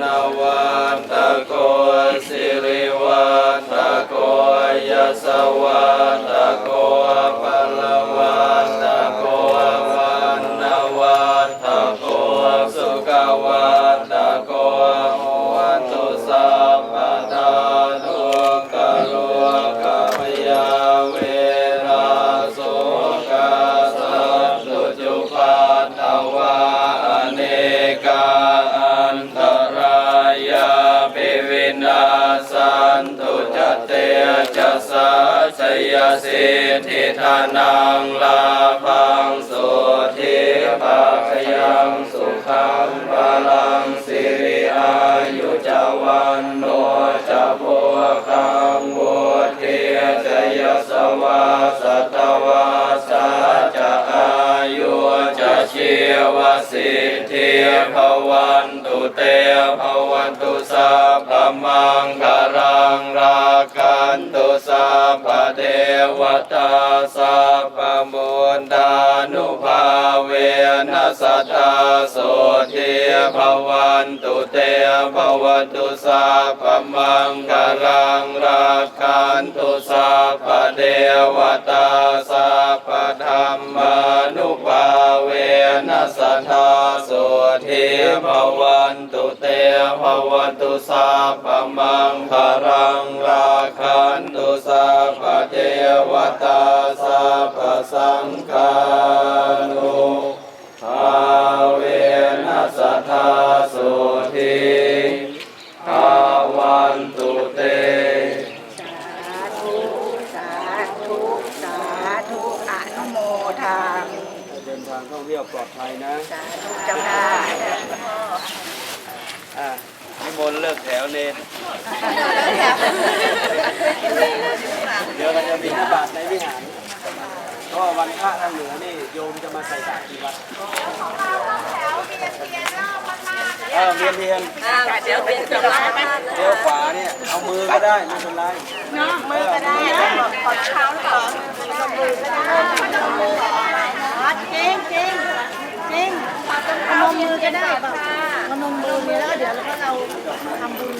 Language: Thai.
นวัตโกสิริวัตโกยสวัตโก ยสิทธิธานังลาภังสุทิภาคยังสุขังพลังสิริอายุจาวันโนจะโพคังวุฒิจยสวาสัตวาสาจะอายุจะชีวสิทธิภวันตุเตภวันตุสัพพมังคา สัพพเทวตาสัพพมุนตานุภาเวนัสตตาโสทิภวันตุเตภวันตุสัพพมังคารังราคันตุสัพพเทวตาสัพพธรรมานุภาเวนัสตตาโสทิภวันตุเตภวันตุสัพพมังคารังราคันตุ วตาสัพสังฆานุภาเวนัสตาโสทิภาวันตุเต สาธุ สาธุ สาธุอนุโมทาม เดินทางท่องเที่ยวปลอดภัยนะ สาธุเจ้าค่ะนิมนต์เลิกแถวเนนเดี๋ยวเราจะมีบาทในวิหารเพราะว่าวันพระทางเหนือนี่โยมจะมาใส่บาตรที่วัดเออเวียนเทียนเดี๋ยวเป็นจะมาไหมเลี้ยวขวาเนี่ยเอามือก็ได้ไม่เป็นไรเนาะมือก็ได้ขอเท้าหรือเปล่ามือก็ได้เก่งเก่งเก่งพนมมือก็ได้ป่ะพ นมมือแล้วเดี๋ยวเราก็เราทำบุญ